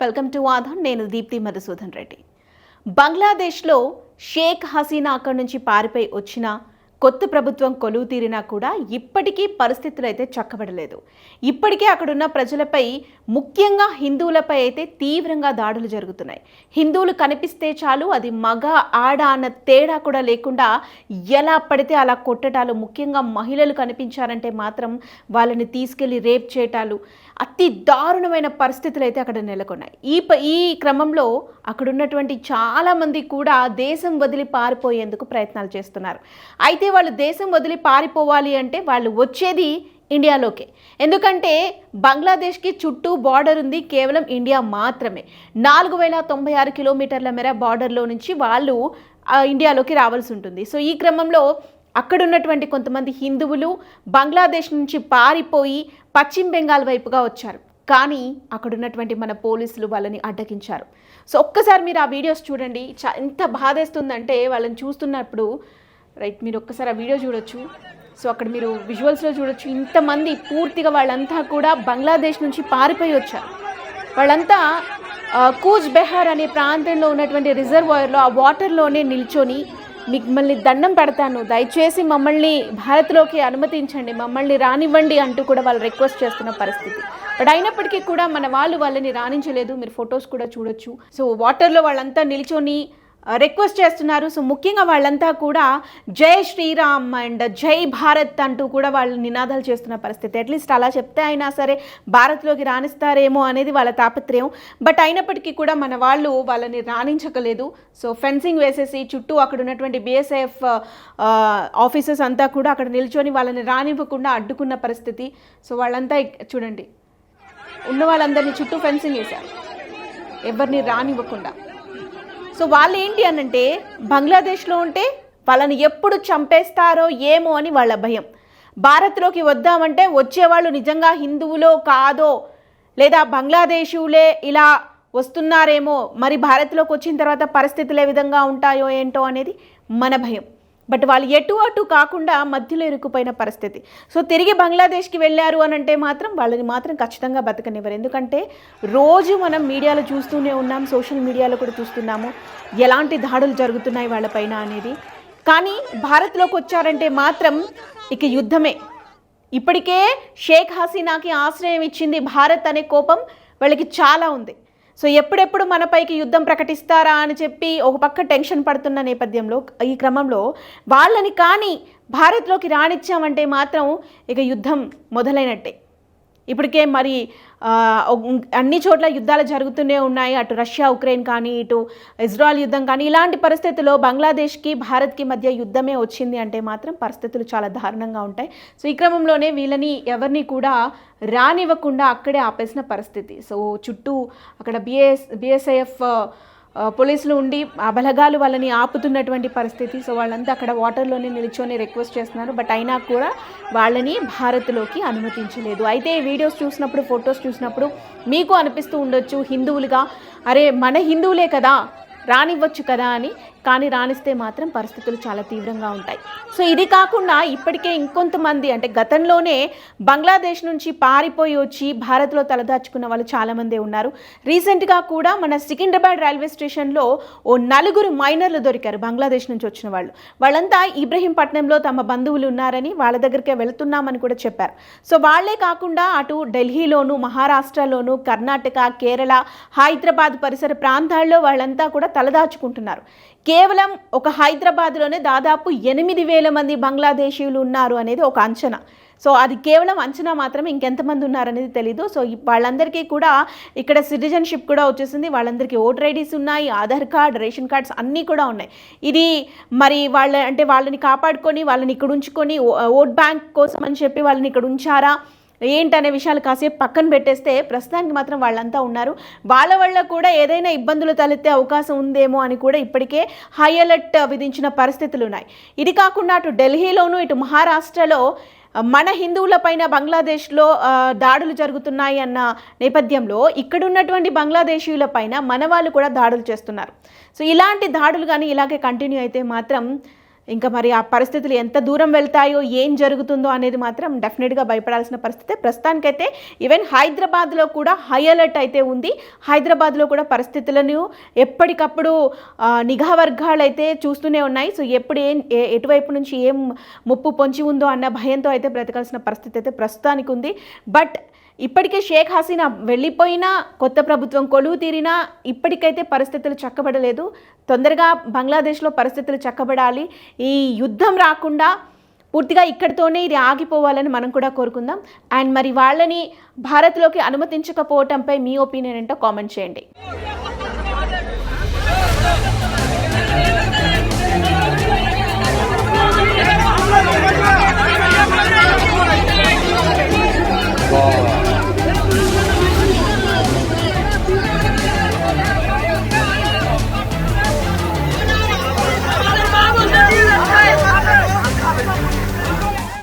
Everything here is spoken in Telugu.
Welcome to Aadhaar. నేను దీప్తి మధుసూదన్ రెడ్డి. బంగ్లాదేశ్లో షేక్ హసీనా అక్కడి నుంచి పారిపోయి వచ్చిన కొత్త ప్రభుత్వం కొలువు తీరినా కూడా ఇప్పటికీ పరిస్థితులు అయితే చక్కబడలేదు. ఇప్పటికే అక్కడున్న ప్రజలపై ముఖ్యంగా హిందువులపై అయితే తీవ్రంగా దాడులు జరుగుతున్నాయి. హిందువులు కనిపిస్తే చాలు అది మగ ఆడ అన్న తేడా కూడా లేకుండా ఎలా పడితే అలా కొట్టడాలు. ముఖ్యంగా మహిళలు కనిపించారంటే మాత్రం వాళ్ళని తీసుకెళ్ళి రేప్ చేయటాలు. అతి దారుణమైన పరిస్థితులు అయితే అక్కడ నెలకొన్నాయి. ఈ ప- ఈ క్రమంలో అక్కడ ఉన్నటువంటి చాలామంది కూడా దేశం వదిలి పారిపోయేందుకు ప్రయత్నాలు చేస్తున్నారు. అయితే వాళ్ళు దేశం వదిలి పారిపోవాలి అంటే వాళ్ళు వచ్చేది ఇండియాలోకే. ఎందుకంటే బంగ్లాదేశ్కి చుట్టూ బార్డర్ ఉంది కేవలం ఇండియా మాత్రమే. నాలుగు వేల తొంభై ఆరు కిలోమీటర్ల మేర బార్డర్లో నుంచి వాళ్ళు ఇండియాలోకి రావాల్సి ఉంటుంది. సో ఈ క్రమంలో అక్కడున్నటువంటి కొంతమంది హిందువులు బంగ్లాదేశ్ నుంచి పారిపోయి పశ్చిమ బెంగాల్ వైపుగా వచ్చారు. కానీ అక్కడున్నటువంటి మన పోలీసులు వాళ్ళని అడ్డగించారు. సో ఒక్కసారి మీరు ఆ వీడియోస్ చూడండి. చ- ఎంత బాధేస్తుందంటే వాళ్ళని చూస్తున్నప్పుడు రైట్ మీరు ఒక్కసారి ఆ వీడియో చూడొచ్చు. సో అక్కడ మీరు విజువల్స్లో చూడొచ్చు. ఇంతమంది పూర్తిగా వాళ్ళంతా కూడా బంగ్లాదేశ్ నుంచి పారిపోయి వచ్చారు. వాళ్ళంతా కూజ్ కూచ్ బెహార్ అనే ప్రాంతంలో ఉన్నటువంటి రిజర్వాయర్లో ఆ వాటర్లోనే నిల్చొని మిమ్మల్ని దండం పెడతాను. దయచేసి మమ్మల్ని భారత్లోకి అనుమతించండి. మమ్మల్ని రానివ్వండి అంటూ కూడా వాళ్ళు రిక్వెస్ట్ చేస్తున్న పరిస్థితి. బట్ అయినప్పటికీ కూడా మన వాళ్ళు వాళ్ళని రాణించలేదు. మీరు ఫొటోస్ కూడా చూడొచ్చు. సో వాటర్లో వాళ్ళంతా నిల్చొని రిక్వెస్ట్ చేస్తున్నారు. సో ముఖ్యంగా వాళ్ళంతా కూడా జై శ్రీరామ్ అండ్ జై భారత్ అంటూ కూడా వాళ్ళు నినాదాలు చేస్తున్న పరిస్థితి. అట్లీస్ట్ అలా చెప్తే అయినా సరే భారత్లోకి రాణిస్తారేమో అనేది వాళ్ళ తాపత్రయం. బట్ అయినప్పటికీ కూడా మన వాళ్ళు వాళ్ళని రాణించకలేదు. సో ఫెన్సింగ్ వేసేసి చుట్టూ అక్కడ ఉన్నటువంటి బిఎస్ఎఫ్ ఆఫీసర్స్ అంతా కూడా అక్కడ నిల్చొని వాళ్ళని రానివ్వకుండా అడ్డుకున్న పరిస్థితి. సో వాళ్ళంతా చూడండి. ఉన్న వాళ్ళందరినీ చుట్టూ ఫెన్సింగ్ వేశారు. ఎవరిని రానివ్వకుండా. సో వాళ్ళు ఏంటి అనంటే బంగ్లాదేశ్లో ఉంటే వాళ్ళని ఎప్పుడు చంపేస్తారో ఏమో అని వాళ్ళ భయం. భారత్లోకి వద్దామంటే వచ్చేవాళ్ళు నిజంగా హిందువులో కాదో లేదా బంగ్లాదేశీయులే ఇలా వస్తున్నారేమో మరి భారత్లోకి వచ్చిన తర్వాత పరిస్థితులు ఏ విధంగా ఉంటాయో ఏంటో అనేది మన భయం. బట్ వాళ్ళు ఎటు అటు కాకుండా మధ్యలో ఇరుక్కుపోయిన పరిస్థితి. సో తిరిగి బంగ్లాదేశ్కి వెళ్ళారు అని అంటే మాత్రం వాళ్ళని మాత్రం ఖచ్చితంగా బతకనివ్వరు. ఎందుకంటే రోజు మనం మీడియాలో చూస్తూనే ఉన్నాం సోషల్ మీడియాలో కూడా చూస్తున్నాము ఎలాంటి దాడులు జరుగుతున్నాయి వాళ్ళపైన అనేది. కానీ భారత్లోకి వచ్చారంటే మాత్రం ఇక యుద్ధమే. ఇప్పటికే షేక్ హసీనాకి ఆశ్రయం ఇచ్చింది భారత్ అనే కోపం వాళ్ళకి చాలా ఉంది. సో ఎప్పుడెప్పుడు మనపైకి యుద్ధం ప్రకటిస్తారా అని చెప్పి ఒక పక్క టెన్షన్ పడుతున్న నేపథ్యంలో ఈ క్రమంలో వాళ్ళని కానీ భారత్లోకి రానిచ్చామంటే మాత్రం ఇక యుద్ధం మొదలైనట్టే. ఇప్పటికే మరి అన్ని చోట్ల యుద్ధాలు జరుగుతూనే ఉన్నాయి. అటు రష్యా ఉక్రెయిన్ కానీ ఇటు ఇజ్రాయల్ యుద్ధం కానీ ఇలాంటి పరిస్థితుల్లో బంగ్లాదేశ్కి భారత్కి మధ్య యుద్ధమే వచ్చింది అంటే మాత్రం పరిస్థితులు చాలా దారుణంగా ఉంటాయి. సో ఈ క్రమంలోనే వీళ్ళని ఎవరిని కూడా రానివ్వకుండా అక్కడే ఆపేసిన పరిస్థితి. సో చుట్టూ అక్కడ బిఎస్ బిఎస్ఐఎఫ్ పోలీసులు ఉండి ఆ బలగాలు వాళ్ళని ఆపుతున్నటువంటి పరిస్థితి. సో వాళ్ళంతా అక్కడ వాటర్లోనే నిల్చొని రిక్వెస్ట్ చేస్తున్నారు. బట్ అయినా కూడా వాళ్ళని భారత్లోకి అనుమతించలేదు. అయితే వీడియోస్ చూసినప్పుడు ఫొటోస్ చూసినప్పుడు మీకు అనిపిస్తూ ఉండొచ్చు హిందువులుగా అరే మన హిందువులే కదా రానివ్వచ్చు కదా అని కానీ రాణిస్తే మాత్రం పరిస్థితులు చాలా తీవ్రంగా ఉంటాయి. సో ఇది కాకుండా ఇప్పటికే ఇంకొంతమంది అంటే గతంలోనే బంగ్లాదేశ్ నుంచి పారిపోయి వచ్చి భారత్లో తలదాచుకున్న వాళ్ళు చాలామందే ఉన్నారు. రీసెంట్గా కూడా మన సికింద్రాబాద్ రైల్వే స్టేషన్లో ఓ నలుగురు మైనర్లు దొరికారు బంగ్లాదేశ్ నుంచి వచ్చిన వాళ్ళు. వాళ్ళంతా ఇబ్రహీంపట్నంలో తమ బంధువులు ఉన్నారని వాళ్ళ దగ్గరికే వెళుతున్నామని కూడా చెప్పారు. సో వాళ్ళే కాకుండా అటు ఢిల్లీలోను మహారాష్ట్రలోను కర్ణాటక కేరళ హైదరాబాద్ పరిసర ప్రాంతాల్లో వాళ్ళంతా కూడా తలదాచుకుంటున్నారు. కేవలం ఒక హైదరాబాద్లోనే దాదాపు ఎనిమిది వేల మంది బంగ్లాదేశీయులు ఉన్నారు అనేది ఒక అంచనా. సో అది కేవలం అంచనా మాత్రమే ఇంకెంతమంది ఉన్నారనేది తెలీదు. సో వాళ్ళందరికీ కూడా ఇక్కడ సిటిజన్షిప్ కూడా వచ్చేసింది. వాళ్ళందరికీ ఓటర్ ఐడీస్ ఉన్నాయి ఆధార్ కార్డ్ రేషన్ కార్డ్స్ అన్నీ కూడా ఉన్నాయి. ఇది మరి వాళ్ళ అంటే వాళ్ళని కాపాడుకొని వాళ్ళని ఇక్కడ ఉంచుకొని ఓ- ఓట్ బ్యాంక్ కోసం అని చెప్పి వాళ్ళని ఇక్కడ ఉంచారా? ఏంటనే విషయాలు కాసేపు పక్కన పెట్టేస్తే ప్రస్తుతానికి మాత్రం వాళ్ళంతా ఉన్నారు. వాళ్ళ వల్ల కూడా ఏదైనా ఇబ్బందులు తలెత్తే అవకాశం ఉందేమో అని కూడా ఇప్పటికే హై అలర్ట్ విధించిన పరిస్థితులు ఉన్నాయి. ఇది కాకుండా అటు ఢిల్లీలోను ఇటు మహారాష్ట్రలో మన హిందువులపైన బంగ్లాదేశ్లో దాడులు జరుగుతున్నాయి అన్న నేపథ్యంలో ఇక్కడున్నటువంటి బంగ్లాదేశీయులపైన మన వాళ్ళు కూడా దాడులు చేస్తున్నారు. సో ఇలాంటి దాడులు కానీ ఇలాగే కంటిన్యూ అయితే మాత్రం ఇంకా మరి ఆ పరిస్థితులు ఎంత దూరం వెళ్తాయో ఏం జరుగుతుందో అనేది మాత్రం డెఫినెట్గా భయపడాల్సిన పరిస్థితి ప్రస్తుతానికైతే ఈవెన్ హైదరాబాద్లో కూడా హై అలర్ట్ అయితే ఉంది. హైదరాబాద్లో కూడా పరిస్థితులను ఎప్పటికప్పుడు నిఘా వర్గాలు అయితే చూస్తూనే ఉన్నాయి. సో ఎప్పుడు ఏం ఎటువైపు నుంచి ఏం ముప్పు పొంచి ఉందో అన్న భయంతో అయితే బ్రతకాల్సిన పరిస్థితి అయితే ప్రస్తుతానికి ఉంది. బట్ ఇప్పటికే షేక్ హసీనా వెళ్ళిపోయినా కొత్త ప్రభుత్వం కొలువు తీరినా ఇప్పటికైతే పరిస్థితులు చక్కబడలేదు. తొందరగా బంగ్లాదేశ్లో పరిస్థితులు చక్కబడాలి. ఈ యుద్ధం రాకుండా పూర్తిగా ఇక్కడితోనే ఇది ఆగిపోవాలని మనం కూడా కోరుకుందాం. అండ్ మరి వాళ్ళని భారత్లోకి అనుమతించకపోవటంపై మీ ఒపీనియన్ ఏంటో కామెంట్ చేయండి. Wow.